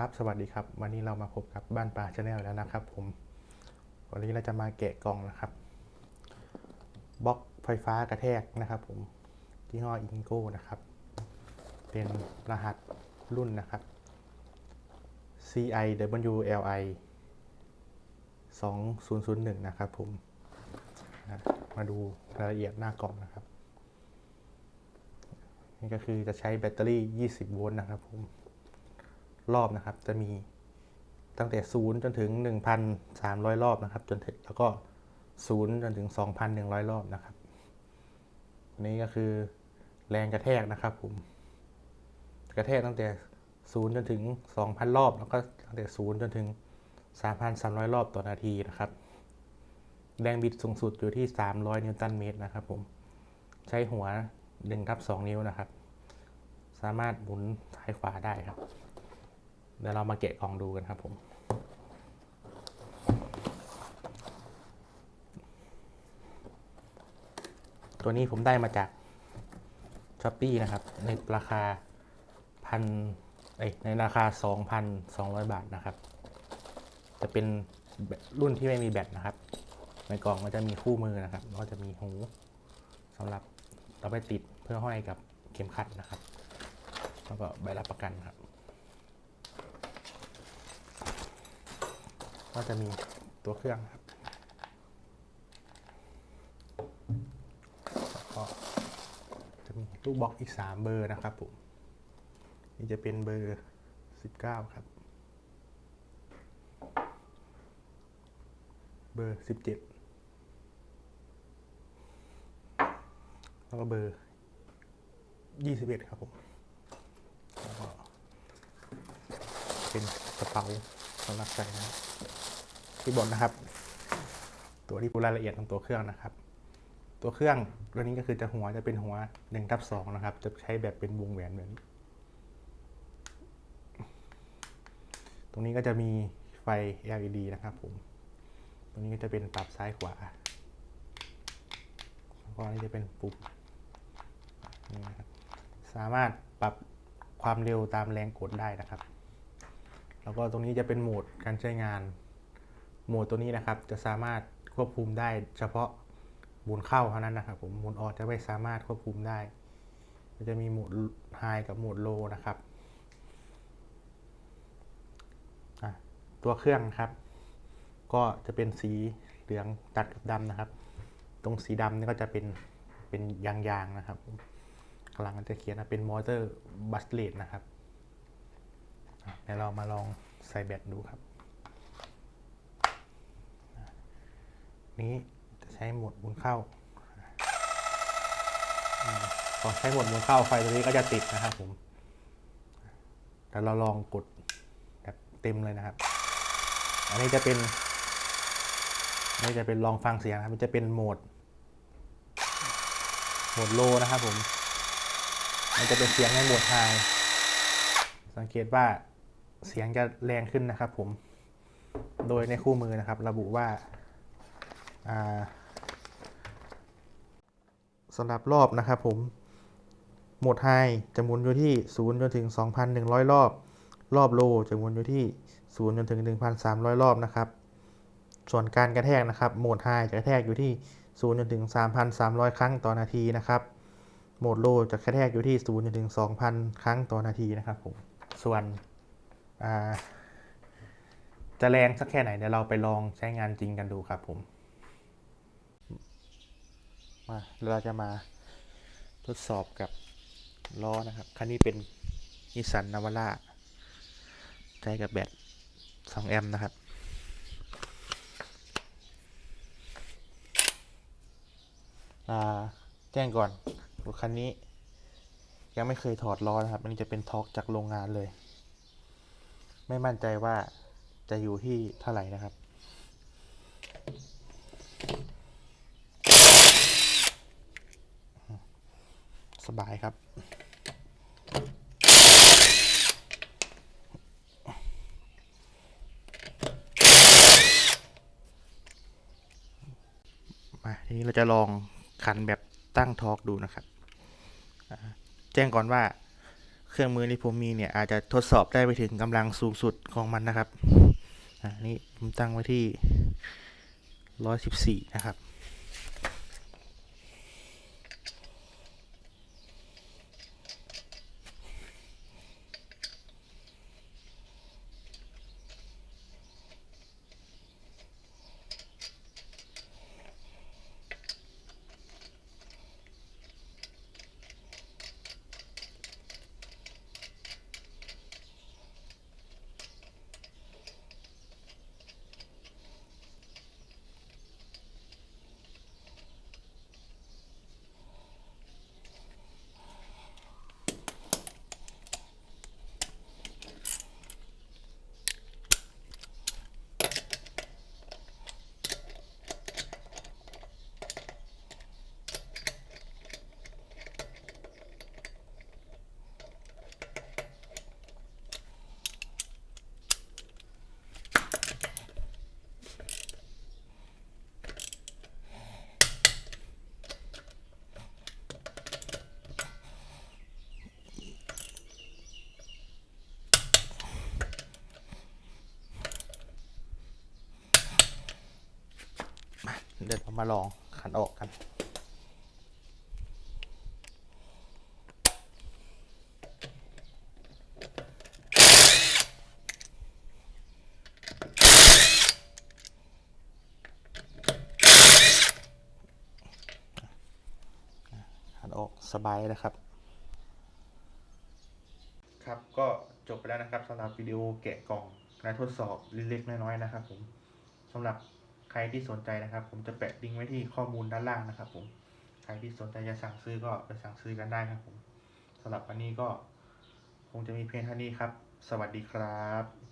ครับ สวัสดีครับ วันนี้เรามาพบกับบ้านป่าชาแนลแล้วนะครับผม วันนี้เราจะมาแกะกล่องนะครับบล็อกไฟฟ้ากระแทกนะครับผมที่ห้ออิงโก้นะครับ เป็นรหัสรุ่นนะครับ CIWLI 2001 นะครับผม มาดูรายละเอียดหน้ากล่องนะครับ นี่ก็คือจะใช้แบตเตอรี่ 20 โวลต์นะครับผม รอบนะครับ จะมีตั้งแต่ 0 จนถึง 1,300 รอบนะครับ จนถึงแล้วก็ 0 จนถึง 2,100 รอบนะครับอันนี้ก็คือแรงกระแทกนะครับผม กระแทกตั้งแต่ 0 จนถึง 2,000 รอบ แล้วก็ตั้งแต่ 0 จนถึง 3,300 รอบต่อนาทีนะครับ แรงบิดสูงสุดอยู่ที่ 300 นิวตันเมตรนะครับผม ใช้หัว1ทับ2นิ้วนะครับ สามารถหมุนซ้ายขวาได้ครับ เดี๋ยวเรามาแกะกล่องดูกันครับผมตัวนี้ผมได้มาจากช้อปปีนะครับ ในราคาพันเอ้ยในราคา 2,200 บาทนะครับ จะเป็นรุ่นที่ไม่มีแบตนะครับ ในกล่องมันจะมีคู่มือนะครับแล้วก็จะมีหูสำหรับเราไปติดเพื่อห้อยกับเข็มขัดนะครับ แล้วก็ใบรับประกันครับ ก็จะมีตัวเครื่องครับแล้วก็จะมีลูกบล็อกอีก 3 เบอร์นะครับผมนี่จะเป็นเบอร์ 19 ครับ เบอร์ 17 แล้วก็เบอร์ 21 ครับผมแล้วก็เป็นกระเป๋าสำหรับใส่นะครับ ที่บนนะครับ ตัวที่พูดรายละเอียดของตัวเครื่องนะครับ ตัวเครื่องตัวนี้ก็คือจะหัวจะเป็นหัว1ทับ2นะครับ จะใช้แบบเป็นวงแหวนแบบนี้ตรงนี้ก็จะมีไฟ LED นะครับผม ตรงนี้ก็จะเป็นปรับซ้ายขวา แล้วก็อันนี้จะเป็นปุ่มนี่นะครับ สามารถปรับความเร็วตามแรงกดได้นะครับ แล้วก็ตรงนี้จะเป็นโหมดการใช้งาน โหมดตัวนี้นะครับ จะสามารถควบคุมได้เฉพาะหมุนเข้าเท่านั้นนะครับผมหมุนออกจะไม่สามารถควบคุมได้มันจะมีโหมดไฮกับโหมดโลนะครับตัวเครื่องครับ ก็จะเป็นสีเหลืองตัดกับดำนะครับ ตรงสีดำนี่ก็จะเป็นเป็นยางๆนะครับข้างหลังมันจะเขียนเป็นมอเตอร์บัสเลตนะครับเดี๋ยวเรามาลองใส่แบตดูครับ นี้จะใช้โหมดหมุนเข้าพอใช้โหมดหมุนเข้าไฟตัวนี้ก็จะติดนะครับผมแต่เราลองกดแบบเต็มเลยนะครับ อันนี้จะเป็นอันนี้จะเป็นลองฟังเสียงนะครับ มันจะเป็นโหมด โหมดโลนะครับผม มันจะเป็นเสียงในโหมดไฮสังเกตว่าเสียงจะแรงขึ้นนะครับผม โดยในคู่มือนะครับ ระบุว่า สำหรับรอบนะครับผม โหมดไฮจะหมุนอยู่ที่ 0 จนถึง 2,100 รอบ รอบโลจะหมุนอยู่ที่ 0 จนถึง 1,300 รอบนะครับ ส่วนการกระแทกนะครับ โหมดไฮจะกระแทกอยู่ที่ 0 จนถึง 3,300 ครั้งต่อนาทีนะครับ โหมดโลจะกระแทกอยู่ที่ 0 จนถึง 2,000 ครั้งต่อนาทีนะครับผม ส่วนจะแรงสักแค่ไหนเดี๋ยวเราไปลองใช้งานจริงกันดูครับผม มาเราจะมาทดสอบกับล้อนะครับ คันนี้เป็นนิสสันนาวาร่าใช้กับแบต2แอมป์นะครับอ่าแจ้งก่อนรถคันนี้ ยังไม่เคยถอดล้อนะครับ อันนี้จะเป็นทอกจากโรงงานเลย ไม่มั่นใจว่าจะอยู่ที่เท่าไหร่นะครับ สบายครับ มาทีนี้เราจะลองขันแบบตั้งทอร์กดูนะครับ แจ้งก่อนว่าเครื่องมือที่ผมมีเนี่ย อาจจะทดสอบได้ไปถึงกำลังสูงสุดของมันนะครับ อ่า นี่ผมตั้งไว้ที่ร้อยสิบสี่นะครับ มาลองขันออกกัน ขันออกสบายนะครับ ครับก็จบไปแล้วนะครับสำหรับวิดีโอแกะกล่องและทดสอบเล็กๆน้อยๆนะครับผมสำหรับ ใครที่สนใจนะครับ ผมจะแปะลิงก์ไว้ที่ข้อมูลด้านล่างนะครับ ผม ใครที่สนใจจะสั่งซื้อก็ไปสั่งซื้อกันได้ครับผมสำหรับวันนี้ก็ คงจะมีเพียงเท่านี้ครับ สวัสดีครับ